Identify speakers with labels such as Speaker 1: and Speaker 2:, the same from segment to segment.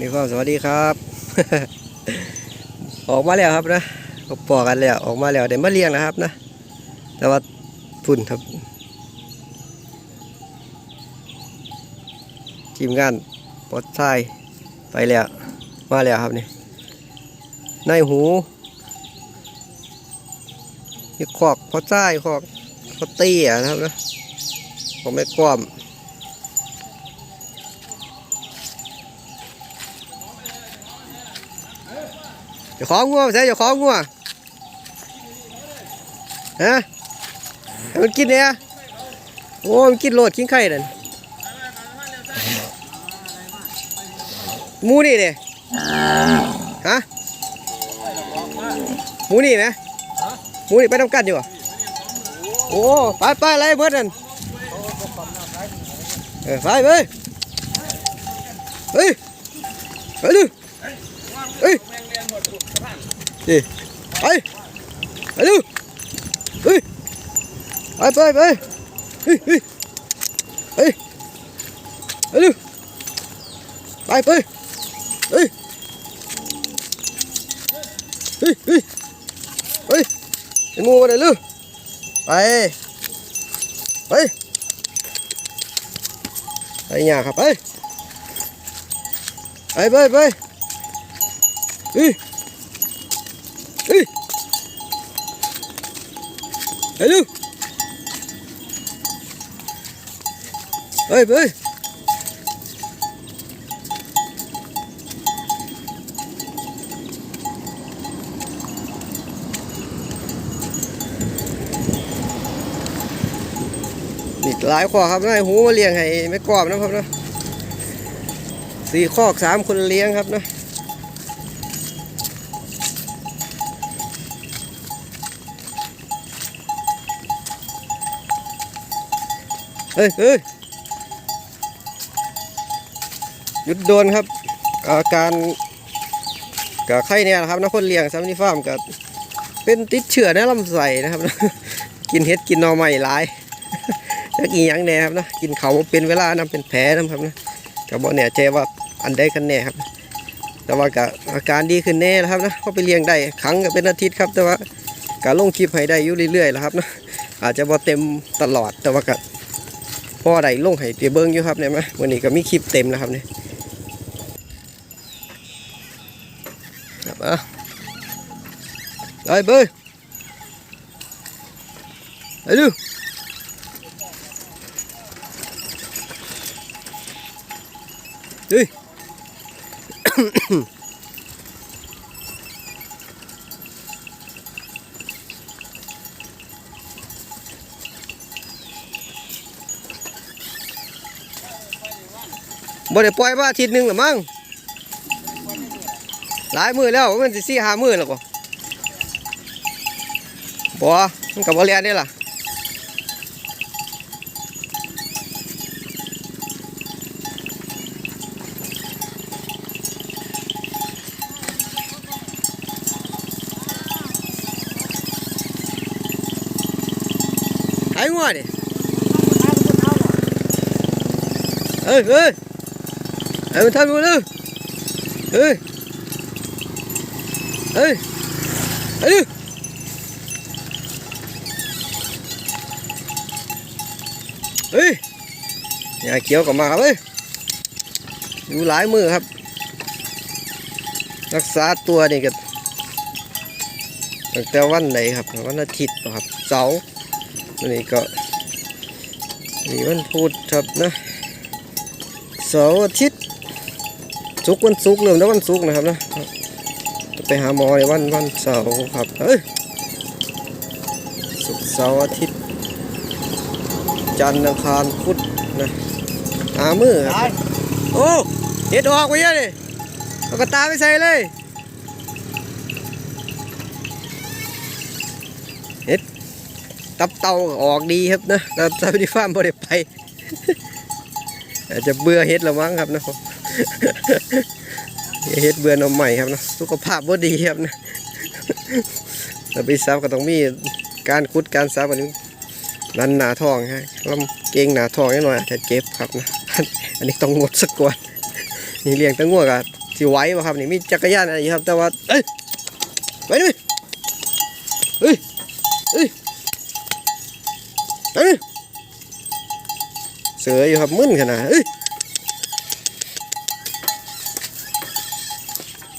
Speaker 1: มีความสวัสดีครับ ออกมาแล้วครับนะก็ปอกันแล้วออกมาแล้วเดี๋ยวมาเลี้ยงนะครับนะ แต่ว่าพุ่นครับทีมงานปอดชายไปแล้วมาแล้วครับนี่ในหูนี่ขอกพอจ้ายขอกพอเตี้ยนะครับนะผมไม่กว้าม อย่าของงัวใช่อย่าของงัวฮะให้มันกินเนี่ยโอ้มันกินโลดกินไข่นั่นหมูนี่เด้ฮะหมูนี่ไหมหมูนี่ไปทำกันอยู่อะโอ้ไปไปอะไรเบิดนั่นเออไปไปเฮ้ยไปดูเฮ้ย đi ấy ấy lưu ấy ấy ไปไปเฮ้ยเฮ้ยเฮ้ยเฮ้ยไปไป เฮ้ยเฮ้ยเฮ้ยเฮ้ยไอ้งูมาไหนลูกไปไปไป nhà ครับไปไปไปไปเฮ้ยนี่หลายข้อครับนายหูมาเลี้ยงให้ไม่กรอบนะครับนะสี่ข้อสามคนเลี้ยงครับนะ เฮ้ยเฮ้ยหยุดโดนครับ อาการกับไข้เนี่ยนะครับนะคนเลี้ยงซัมนี่ฟาร์มกับเป็นติดเชื้อในลำไส้นะครับ กินเห็ดกินนอใหม่หลายแล้วกินหยังแน่ครับนะกินเขาเป็นเวลานะเป็นแผลนะครับนะกับบ่เนี่ยใจว่าอันใดกันแน่ครับ แต่ว่ากับอาการดีขึ้นแน่แล้วครับนะเขาไปเลี้ยงได้ครั้งก็เป็นอาทิตย์ครับ แต่ว่าการลงคลิปให้ได้อยู่เรื่อยๆแล้วครับนะอาจจะบ่เต็มตลอดแต่ว่ากับ พ่อใดลงให้เตียเบิ้งอยู่ครับเนี่ยมวันนี้ก็มีคลิปเต็มแล้วครับเนี่ยครับอะไปเบ้ยไปดูเบ่ได้ปล่อยมาอาทิตย์หนึงหรือมั้งหลายมือแล้วมันสิสี่ห้ามือแล้วบ่บ่มันกับบ่เรียนนี่ล่ะไอ้งัวนี่เอ้ยเอ้ย เฮ้ยมันทำกูเลยเฮ้ยเฮ้ยเฮ้ยเฮ้ยอย่าเขียวกลับมาครับเฮ้ยอยู่หลายมือครับ รักษาตัวนี่ก็ตั้งแต่วันไหนครับวันอาทิตย์ป่ะครับเสาร์วันนี้ก็นี่วันพุธครับนะเสาร์อาทิตย์ ศุกร์วันศุกร์เริ่มแล้ววันศุกร์นะครับนะจะไปหาหมอในวันวันเสาร์ครับเอ้ยศุกร์เสาร์อาทิตย์ จันทร์อังคารพุธนะหามือครับโอ้เห็ดออกไปเยอะเลยเอากระตาไปใส่เลยเห็ดตับเต่าก็ออกดีครับนะแต่ซาบิฟาร์มบ่ได้ไป อาจจะเบื่อเห็ดแล้วมั้งครับนะ เฮ็ดเบื่อหนมใหม่ครับนะสุขภาพบ่ดีครับนะแต่ไปซับก็ต้องมีการคุดการซับอันนี้รันหนาทองฮะลำเกงหนาทองนิดหน่อยจะเจ็บครับนะอันนี้ต้องงดสักก่อนนี่เลี้ยงตั้งงัวกับสิไหวป่ะครับนี่มีจักรยานอะไรครับ แต่ว่าเอ้ยไปดิเฮ้ยเฮ้ยไปดิเสืออยู่ครับมึนขนาดเอ้ย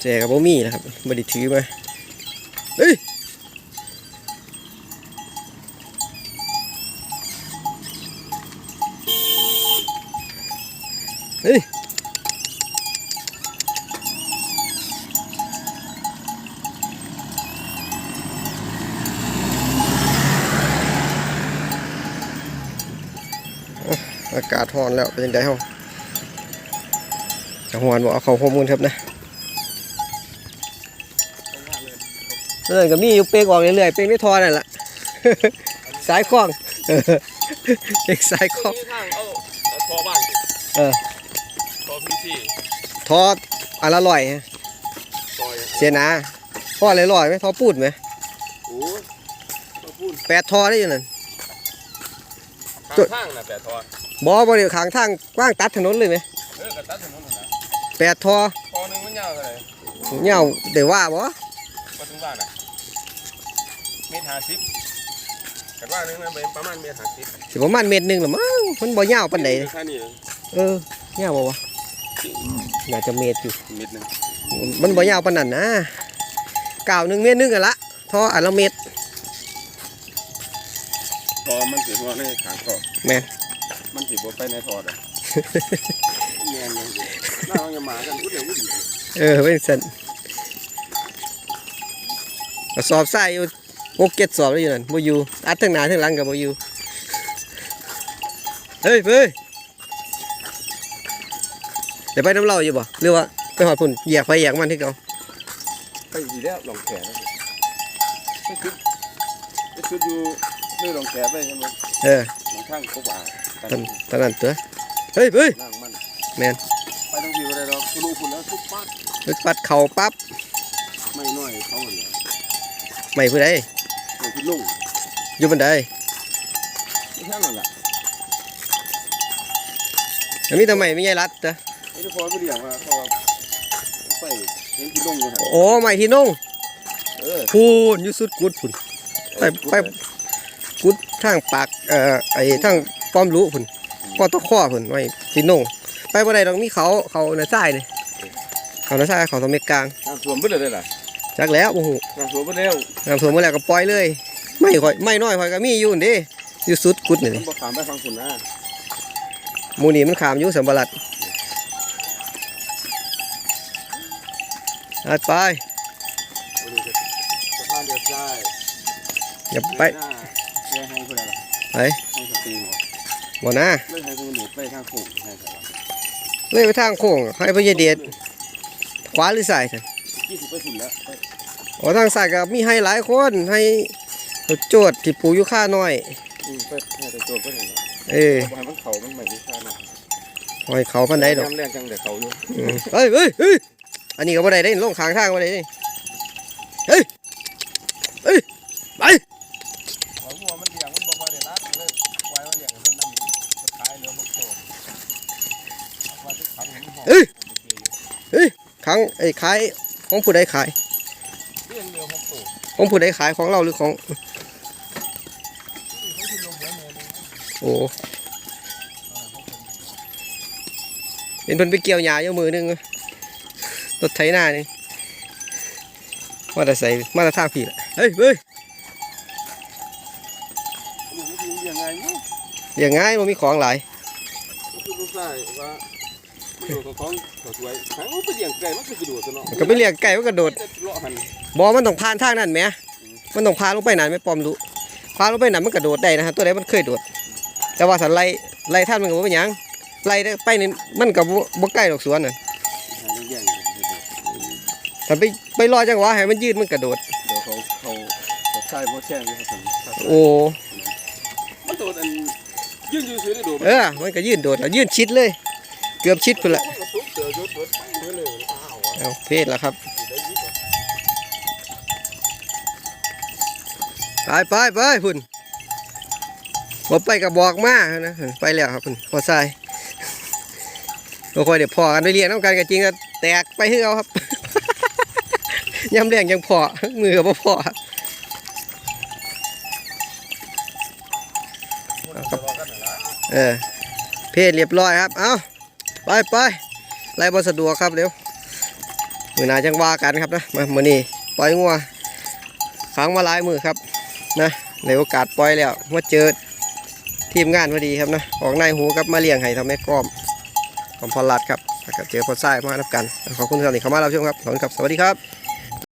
Speaker 1: แจกับบ่มีนะครับบ่ได้ถือมาเฮ้ยเฮ้ยอากาศร้อนแล้วเป็นยังไงห้องจังหวนบอกเอาเขาโฮมกันครับนะ เออก็มีอยู่เป้งออกเรื่อยๆเป้งไม่ทอนั่นแหละสายคล้องเออเป้งสายคล้อง
Speaker 2: นี่ทางเอาเอาทอบ้านสิ
Speaker 1: เออ
Speaker 2: ทอพีซี
Speaker 1: ทออันละร้อยฮะ
Speaker 2: ซอย
Speaker 1: เสียหนาทออะไรร้อยไหมทอปูดไหม
Speaker 2: โอ้ยมาพูด
Speaker 1: แปดทอได้อยู่นั่น
Speaker 2: ข้าง
Speaker 1: จุด
Speaker 2: ข้างน่ะแปดทอบ
Speaker 1: อบริขางทางกว้างตัดถนนเลยไหม
Speaker 2: เออกระตัดถนนนั่นนะ
Speaker 1: แปดทอ
Speaker 2: ทอหนึงมันยาวเท่าไหร่
Speaker 1: เงาเดี๋ยวว่าบ่
Speaker 2: มาถึงบ้านอะเมตรห้าสิบกันว่าหนึงมันเป็นประมาณเมตรห้าสิบ
Speaker 1: สิประมาณเมตรหนึ่งหรือมั้งมันบ่เงาปานใด
Speaker 2: แค่นี้เอง
Speaker 1: เออเงาบ่วะน่าจะเมตรอยู่
Speaker 2: เมตรหนึง
Speaker 1: มันบ่ยาวปานนั้นนะกล่าวหนึ่งเมตรหนึงกันละทออันละเมตร
Speaker 2: ทอมันสิว่าในขางทอ
Speaker 1: แม่น
Speaker 2: มันสิบ่ไปในทอดอะ แม่นยังสิน่าเอาจะมากันอุ้ยเดี๋ยวอุ้ยเดี๋ยว
Speaker 1: เออเป็นสัน กระสอบใส่อยู่หกเจ็ดสอบแล้วอยู่นั่นบ่อยู่อัดทั้งหน้าทั้งหลังกับบ่อยู่เฮ้ยเฮ้ยเดี๋ยวไปน้ำเหล่าอยู่บ่หรือว่าไปหอดพุ่นเหยียกไปเหยียกมันที่เก่า
Speaker 2: ไปดีแล้วลองแขนแล้วสิไปชุดไปชุดอยู่ด้วยลองแขนไปใช่ไหม
Speaker 1: เออ
Speaker 2: ลองข้างก็ว่า
Speaker 1: ตอนตอนนั้นตัวเฮ้ยเฮ้ย
Speaker 2: นั่งมัน
Speaker 1: แม่น
Speaker 2: ไปทั้งทีอะไรหรอกคุณลูกคุณแล้วทุกปัด
Speaker 1: ไปปัดเข่าปั๊บ
Speaker 2: ไม่น้อยเขาเนี่ย
Speaker 1: ไม่ผู้ใด
Speaker 2: ไม่คิดลุง
Speaker 1: อยู่บันได
Speaker 2: ไม่ใช่นั่นแหละ
Speaker 1: แล้วมีทำไมไม่ใช่รัดจ้ะ
Speaker 2: ไอ้ที่พอไปเรียกว่าเขาว่าไปเห็นคิดลุงอยู่หัน
Speaker 1: โอ้ไม่ที่นุ่ง
Speaker 2: เออ
Speaker 1: พูนอยู่สุดกุดพุ่นไปไปกุดทางปากเอ่อไอ้ทางป้อมรู้พุ่นป้อตะข้อพุ่นไว้ที่นุ่งไปบ่ได้ดอกมีเขาเขาในทรายนี่เขาในทรายเขาสมัยกลาง
Speaker 2: น้ำท่วมไปเลยล่ะ
Speaker 1: จักแล้วโอ้โห
Speaker 2: น้ำท่วมไปแล้ว
Speaker 1: น้ำท่วมมาแล้วก็ปล่อยเลย ไม่ค่อยไม่น้อยค่อยก็มีอยู่นี่เด้อยู่สุดกุดนี่
Speaker 2: มันบอกขามไปฟังคุณนะ
Speaker 1: หมูนี่มันขามอยู่สัมบลัดไปไป
Speaker 2: โอ้ยสะพานเดือดใจ
Speaker 1: อย่าไป
Speaker 2: หน้าแย่ให้คนละ
Speaker 1: ไป
Speaker 2: ให้สตรีม
Speaker 1: บ่นะ
Speaker 2: เลิกให้คนหนึ่งไปข้างโค้งให้ใส่
Speaker 1: เลยไปทางโค้งให้พญาเดชขวาหรือซ้ายท่น
Speaker 2: ยี่สิบไปฝุ่นแล้วไป
Speaker 1: อ๋อทางซ้ายก็มีให้หลายคนให้โจทย์ที่ปลูกอยู่ค่าน้อย
Speaker 2: อืมไปให้แต่โจทย์ไปเห็นแล้ว
Speaker 1: เออ
Speaker 2: บ่ให้มันเขามันใหม่ที่ข้าน่ะ
Speaker 1: หอยเขาพันใดดอก
Speaker 2: น้ำแรงจังแต่เขาอยู่
Speaker 1: อืมเฮ้ยเฮ้ยเฮ้ยอันนี้ก็บ่ได้ได้ลงข้างทางบ่ได้เด้เฮ้ยเฮ้ยไป
Speaker 2: เขาหัวมันเลี้ยงมันบ่ค่อยได้รัดเลยไว้ว่าเลี้ยงให้มันนำสุดท้ายเหลือหกตัวเอาไว้ที่ขังให้มันหอม
Speaker 1: เฮ้ยข้างไอ้ขาย ของผู้ใดขาย
Speaker 2: เลี้ยงเดียวหกตัว
Speaker 1: ของผู้ใดขายของเราหรือของ โอ้เป็นเพิ่นไปเกี่ยวหญ้าอยู่มือหนึงรถไถนานี่มาแต่ใส่มาแต่ทางผิดเฮ้ยเฮ้ย
Speaker 2: มันไม่ทิ้งยังไงเนาะ
Speaker 1: อย่างง่ายมันมีของหลาย
Speaker 2: มันคือลูกชายว่ามันโดดกับของเขาสวยหางมันไปเลี้ยงไก่มันคือกระโดดตัวเนาะ
Speaker 1: มันก็ไปเรียกไก่มันกระโดด
Speaker 2: เลาะหัน
Speaker 1: บอมันต้องผ่านทางนั้นแหมมันต้องพาลงไปนั่นไม่ปลอมรู้พาลงไปนั่นมันกระโดดได้นะฮะตัวใดมันเคยโดด แต่ว่าสันไล่ไล่ท่านมันก็บ่เป็นหยังไล่ได้ไปนี่มันก็บ่บ่ใกล้ดอกสวนน่ะ
Speaker 2: หางแย่งๆ
Speaker 1: ถ้าไปไปรอจังหวะให้มันยืดมันกระโดด
Speaker 2: เดี๋ยวเขาเขาเขาใช่เพราะแช่งเลยครับผม
Speaker 1: โอ้
Speaker 2: มันโดดอันยืนอยู่ซื้อได้โดด
Speaker 1: เออ มันก็ยืดโดดแล้วยืดชิดเลย เกือบชิด
Speaker 2: ไปละ
Speaker 1: เอาเพศแล้วครับ
Speaker 2: ไป
Speaker 1: ไปไปไปพุ่นบ่ไปก็บบอกมานะไปแล้วครับพุ่นพอทรายก็ค่อยเดี๋ยวพอกันไปเรียนน้ำกันก็จริงก็แตกไปให้เอาครับย้ำแรงยังพอมือกับพอ
Speaker 2: เอ
Speaker 1: อเพศเรียบร้อยครับ เอา้า ไปไปไล่บสะดวกครับเดี๋ยวมือหนาจังว่ากันครับนะมามือนี่ปล่อยงัวขังมาหลายมือครับนะในโอกาสปล่อยแล้วมาเจอทีมงานพอดีครับนะออกนายหูกับมาเลี้ยงให้ทำแม่ก้อมของพอลัดครับแล้วก็เจอพอไส้มานับกัน ขอบคุณสำหรับที่เข้ามารับชมครับขอบคุณครับสวัสดีครับ